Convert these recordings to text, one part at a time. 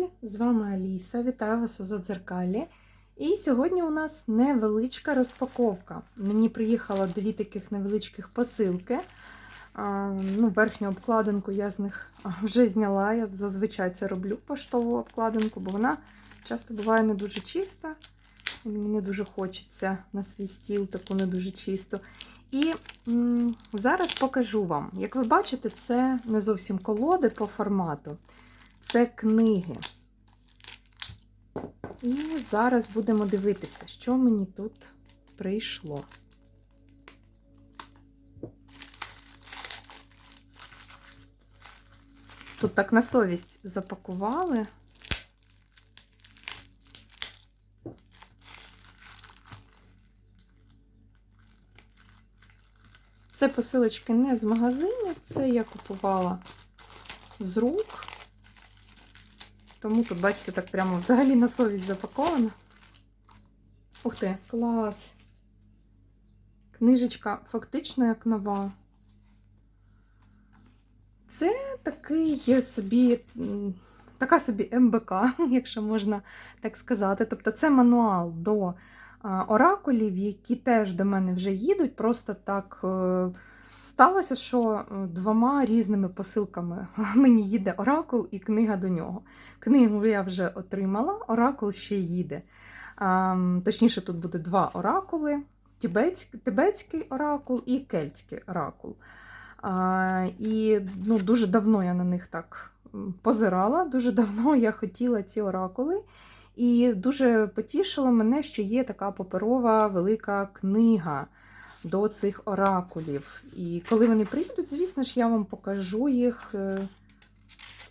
любі! З вами Аліса. Вітаю вас у Задзеркалі. І сьогодні у нас невеличка розпаковка. Мені приїхало дві таких невеличких посилки. Ну, Верхню обкладинку я з них вже зняла. Я зазвичай це роблю поштову обкладинку, бо вона часто буває не дуже чиста. Мені не дуже хочеться на свій стіл таку не дуже чисту. І м, зараз покажу вам. Як ви бачите, це не зовсім колоди по формату. Це книги. І зараз будемо дивитися, що мені тут прийшло. Тут так на совість запакували. Це посилочки не з магазинів, це я купувала з рук. Тому тут, бачите, так прямо взагалі на совість запаковано. Ух ти, клас! Книжечка фактично як нова. Це такий собі, така собі МБК, якщо можна так сказати. Тобто це мануал до оракулів, які теж до мене вже їдуть. Просто так е, сталося, що е, двома різними посилками мені їде оракул і книга до нього. Книгу я вже отримала, оракул ще їде. Точніше, тут буде два оракули: тибетський, оракул і кельтський оракул. І ну, дуже давно я на них так позирала, дуже давно я хотіла ці оракули. І дуже потішило мене, що є така паперова велика книга до цих оракулів. І коли вони прийдуть, звісно ж, я вам покажу їх. Е,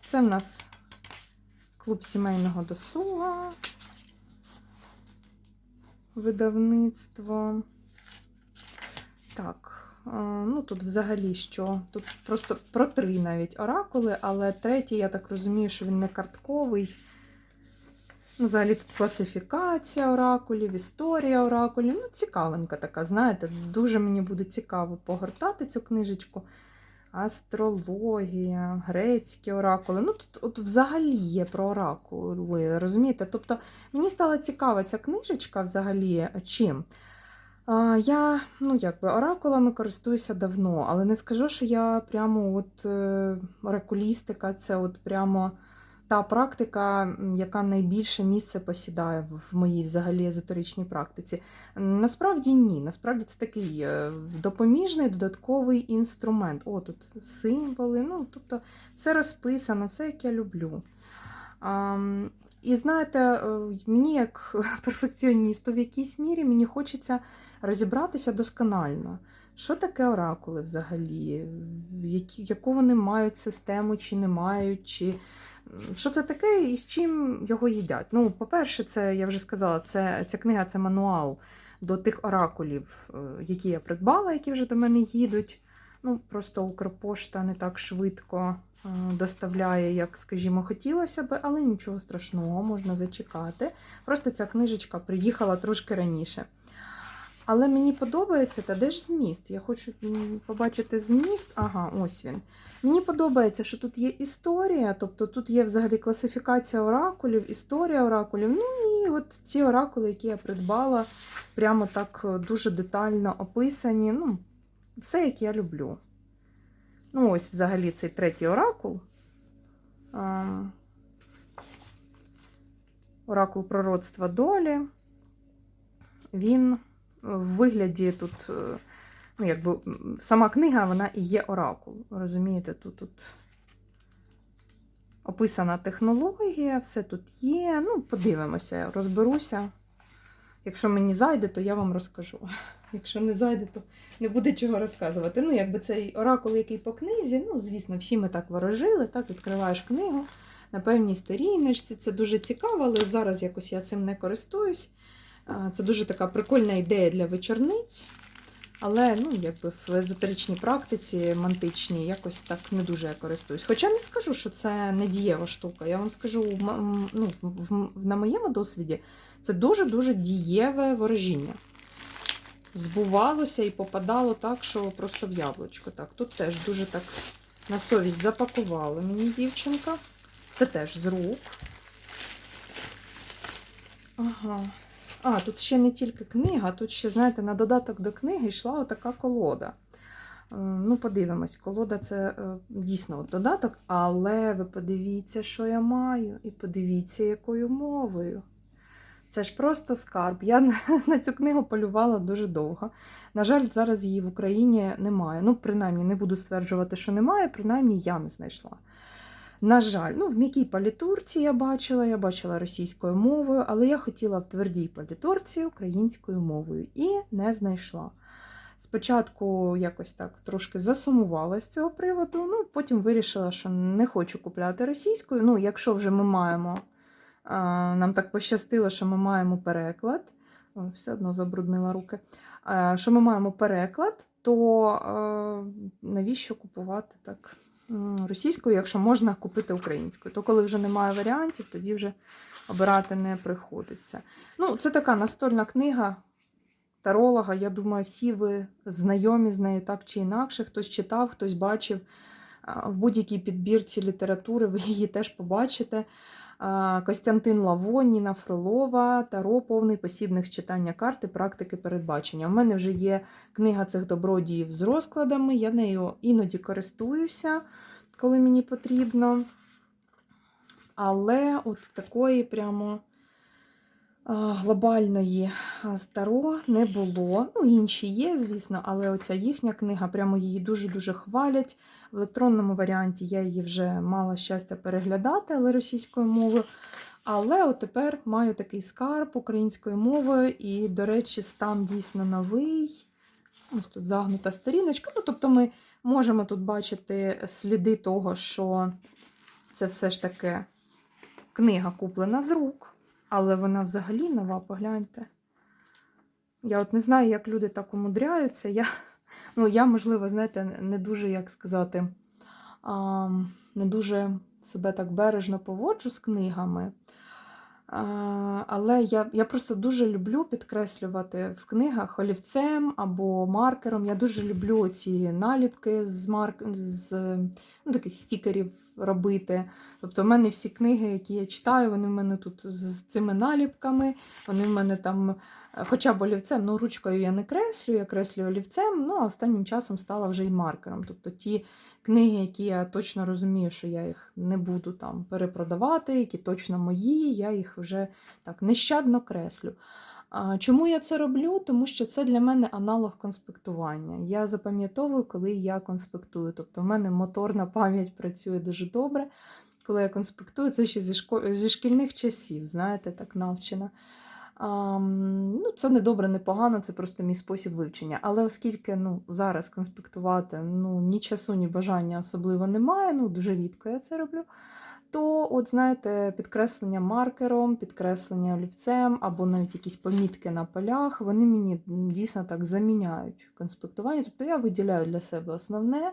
Це в нас клуб сімейного досуга, видавництво. Так, е, ну тут взагалі що? Тут просто про три навіть оракули, але третій, я так розумію, що він не картковий. Ну, Взагалі тут класифікація оракулів, історія оракулів. Ну, цікавинка така, знаєте, дуже мені буде цікаво погортати цю книжечку. Астрологія, грецькі оракули. Ну, тут от взагалі є про оракули, розумієте? Тобто мені стала цікава ця книжечка взагалі чим. А, Я, ну, якби оракулами користуюся давно, але не скажу, що я прямо от е, оракулістика, це от прямо та практика, яка найбільше місце посідає в- моїй взагалі езотеричній практиці. Насправді ні. Насправді це такий е, допоміжний додатковий інструмент. О, тут символи, ну, тобто все розписано, все як я люблю. Ам, І знаєте, е, мені як перфекціоністу в якійсь мірі мені хочеться розібратися досконально. Що таке оракули взагалі? Які, яку вони мають систему, чи не мають, чи що це таке і з чим його їдять? Ну, по-перше, це я вже сказала, це ця книга це мануал до тих оракулів, е, які я придбала, які вже до мене їдуть. Ну, просто Укрпошта не так швидко е, доставляє, як, скажімо, хотілося би, але нічого страшного, можна зачекати. Просто ця книжечка приїхала трошки раніше. Але мені подобається, та де ж зміст? Я хочу побачити зміст. Ага, ось він. Мені подобається, що тут є історія, тобто тут є взагалі класифікація оракулів, історія оракулів. Ну і от ці оракули, які я придбала, прямо так е, дуже детально описані. Ну, все, як я люблю. Ну, ось взагалі цей третій оракул. Оракул пророцтва долі. Він в вигляді тут, е, ну, якби сама книга, вона і є оракул. Розумієте, тут, тут описана технологія, все тут є. Ну, подивимося, розберуся. Якщо мені зайде, то я вам розкажу. Якщо не зайде, то не буде чого розказувати. Ну, якби цей оракул, який по книзі, ну, звісно, всі ми так ворожили, так, відкриваєш книгу на певній сторіночці. Це дуже цікаво, але зараз якось я цим не користуюсь. Це дуже така прикольна ідея для вечорниць. Але ну, якби в езотеричній практиці мантичній якось так не дуже я користуюсь. Хоча не скажу, що це не дієва штука. Я вам скажу, ну, на моєму досвіді це дуже-дуже дієве ворожіння. Збувалося і попадало так, що просто в яблучко. Так, тут теж дуже так на совість запакувала мені дівчинка. Це теж з рук. Ага. А, тут ще не тільки книга, тут ще, знаєте, на додаток до книги йшла отака колода. Е, Ну, подивимось, колода це е, дійсно додаток, але ви подивіться, що я маю, і подивіться, якою мовою. Це ж просто скарб. Я на цю книгу полювала дуже довго. На жаль, зараз її в Україні немає. Ну, принаймні, не буду стверджувати, що немає, принаймні я не знайшла. На жаль, ну, в м'якій палітурці я бачила, я бачила російською мовою, але я хотіла в твердій палітурці українською мовою і не знайшла. Спочатку якось так трошки засумувала з цього приводу, ну потім вирішила, що не хочу купляти російською. Ну, якщо вже ми маємо, нам так пощастило, що ми маємо переклад, все одно забруднила руки. Що ми маємо переклад, то навіщо купувати так російською, якщо можна купити українською? То коли вже немає варіантів, тоді вже обирати не приходиться. Ну, це така настольна книга таролога. Я думаю, всі ви знайомі з нею так чи інакше. Хтось читав, хтось бачив. В будь-якій підбірці літератури ви її теж побачите. Костянтин Лаво, Ніна Фролова, Таро, повний посібник з читання карти, практики передбачення. У мене вже є книга цих добродіїв з розкладами. Я нею іноді користуюся, коли мені потрібно. Але от такої прямо глобальної а, з Таро не було. Ну, інші є, звісно, але оця їхня книга, прямо її дуже-дуже хвалять. В електронному варіанті я її вже мала щастя переглядати, але російською мовою. Але от тепер маю такий скарб українською мовою, і, до речі, стан дійсно новий. Ось тут загнута сторіночка. Ну, тобто ми можемо тут бачити сліди того, що це все ж таки книга куплена з рук. Але вона взагалі нова, погляньте. Я от не знаю, як люди так умудряються. Я, ну, я можливо, знаєте, не дуже, як сказати, а, не дуже себе так бережно поводжу з книгами. А, але я, я просто дуже люблю підкреслювати в книгах олівцем або маркером. Я дуже люблю ці наліпки з, марк... з ну, таких стікерів робити. Тобто, в мене всі книги, які я читаю, вони в мене тут з цими наліпками, вони в мене там, е, хоча б олівцем, ну ручкою я не креслю, я креслю олівцем, ну а останнім часом стала вже й маркером. Тобто ті книги, які я точно розумію, що я їх не буду там перепродавати, які точно мої, я їх вже так нещадно креслю. Чому я це роблю? Тому що це для мене аналог конспектування. Я запам'ятовую, коли я конспектую. Тобто, в мене моторна пам'ять працює дуже добре. Коли я конспектую, це ще зі, шко... зі шкільних часів, знаєте, так навчена. А, ну, Це не добре, не погано, це просто мій спосіб вивчення. Але оскільки ну, зараз конспектувати ну, ні часу, ні бажання особливо немає, ну, дуже рідко я це роблю то, от знаєте, підкреслення маркером, підкреслення олівцем або навіть якісь помітки на полях, вони мені дійсно так заміняють конспектування. Тобто я виділяю для себе основне,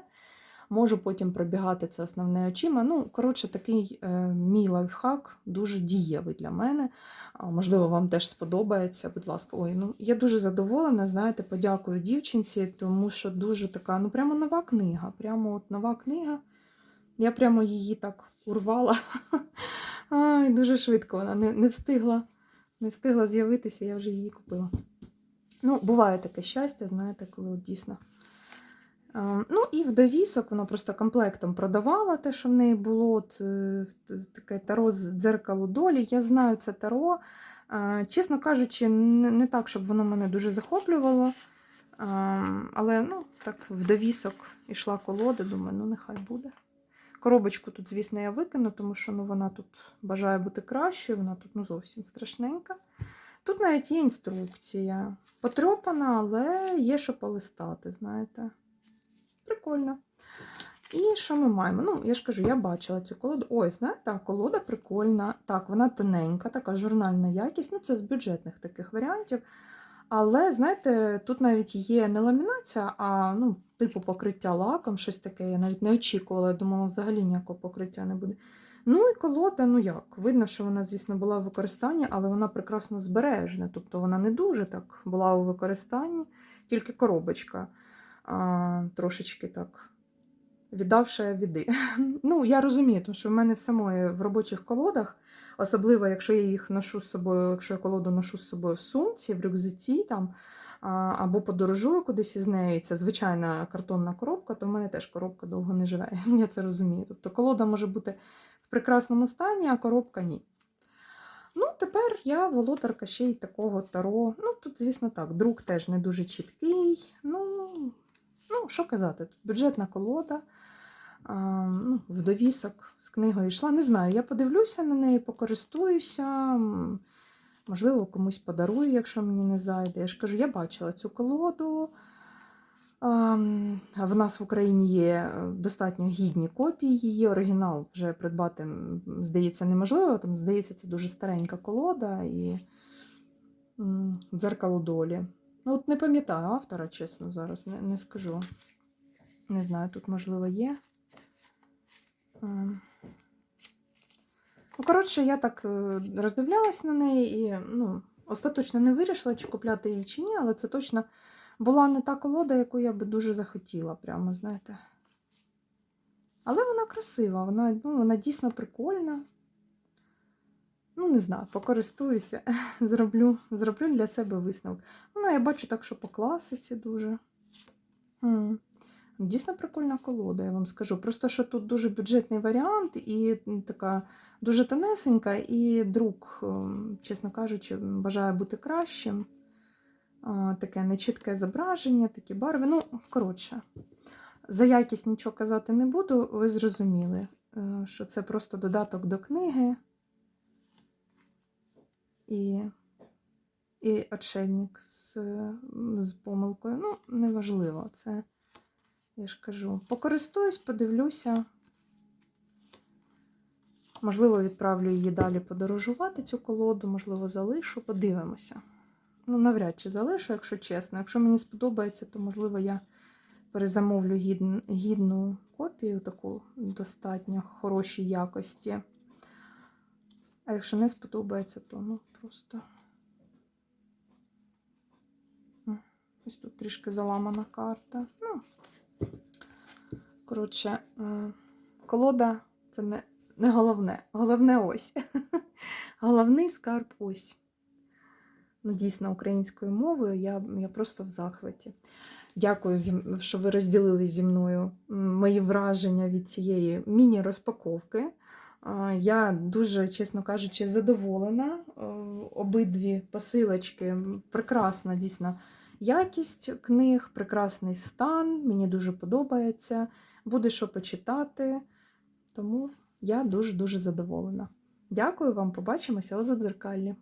можу потім пробігати це основне очима. Ну, коротше, такий е, мій лайфхак дуже дієвий для мене. Можливо, вам теж сподобається. Будь ласка, ой, ну я дуже задоволена. Знаєте, подякую дівчинці, тому що дуже така, ну прямо нова книга. Прямо от нова книга. Я прямо її так урвала. Ай, дуже швидко вона не, не встигла не встигла з'явитися, я вже її купила. Ну, буває таке щастя, знаєте, коли от дійсно. Ну, і в довісок вона просто комплектом продавала те, що в неї було от, е, таке таро з дзеркало долі. Я знаю це таро. Чесно кажучи, не так, щоб воно мене дуже захоплювало. Але ну, так в довісок ішла колода, думаю, ну нехай буде. Коробочку тут, звісно, я викину, тому що ну, вона тут бажає бути кращою, вона тут ну, зовсім страшненька. Тут навіть є інструкція. Потрьопана, але є що полистати, знаєте. Прикольно. І що ми маємо? Ну, я ж кажу, я бачила цю колоду. Ой, знаєте, колода прикольна. Так, вона тоненька, така журнальна якість. Ну, це з бюджетних таких варіантів. Але, знаєте, тут навіть є не ламінація, а ну, типу покриття лаком, щось таке. Я навіть не очікувала, я думала, взагалі ніякого покриття не буде. Ну і колода, ну як, видно, що вона, звісно, була в використанні, але вона прекрасно збережена. Тобто вона не дуже так була у використанні, тільки коробочка а, трошечки так віддавши віди. Ну, я розумію, тому що в мене в самої в робочих колодах, особливо якщо я їх ношу з собою, якщо я колоду ношу з собою в сумці, в рюкзаці там, або подорожую кудись із нею, це звичайна картонна коробка, то в мене теж коробка довго не живе. Я це розумію. Тобто колода може бути в прекрасному стані, а коробка ні. Ну, тепер я володарка ще й такого таро. Ну, тут, звісно, так, друк теж не дуже чіткий. Ну, ну що казати, тут бюджетна колода. Ну, в довісок з книгою йшла. Не знаю, я подивлюся на неї, покористуюся. Можливо, комусь подарую, якщо мені не зайде. Я ж кажу, я бачила цю колоду. В нас в Україні є е, достатньо гідні копії її. Оригінал вже придбати, здається, неможливо. Там, здається, це дуже старенька колода і дзеркало долі. Ну, от не пам'ятаю автора, чесно, зараз не, не скажу. Не знаю, тут, можливо, є. Ну, коротше, я так е, роздивлялась на неї і ну, остаточно не вирішила, чи купляти її, чи ні, але це точно була не та колода, яку я би дуже захотіла, прямо, знаєте. Але вона красива, вона, ну, вона дійсно прикольна. Ну, не знаю, покористуюся, зроблю, зроблю для себе висновок. Вона, я бачу так, що по класиці дуже. М. Дійсно прикольна колода, я вам скажу. Просто що тут дуже бюджетний варіант і така дуже тонесенька, і друк, ем, чесно кажучи, бажає бути кращим. Таке нечітке зображення, такі барви. Ну, коротше, за якість нічого казати не буду, ви зрозуміли, е, що це просто додаток до книги. І, і отшельник з, з помилкою. Ну, неважливо, це. Я ж кажу, покористуюсь, подивлюся. Можливо, відправлю її далі подорожувати цю колоду, можливо, залишу, подивимося. Ну, навряд чи залишу, якщо чесно. Якщо мені сподобається, то, можливо, я перезамовлю гідну, гідну копію, таку достатньо хорошій якості. А якщо не сподобається, то ну просто. Ось тут трішки заламана карта. Ну, Коротше, е, колода це не, не головне. Головне ось. Головний скарб ось. Ну, дійсно, українською мовою я, я просто в захваті. Дякую, що ви розділили зі мною мої враження від цієї міні-розпаковки. Я дуже, чесно кажучи, задоволена. Е, Обидві посилочки прекрасна, дійсно якість книг, прекрасний стан. Мені дуже подобається. Буде що почитати. Тому я дуже-дуже задоволена. Дякую вам, побачимося у задзеркаллі.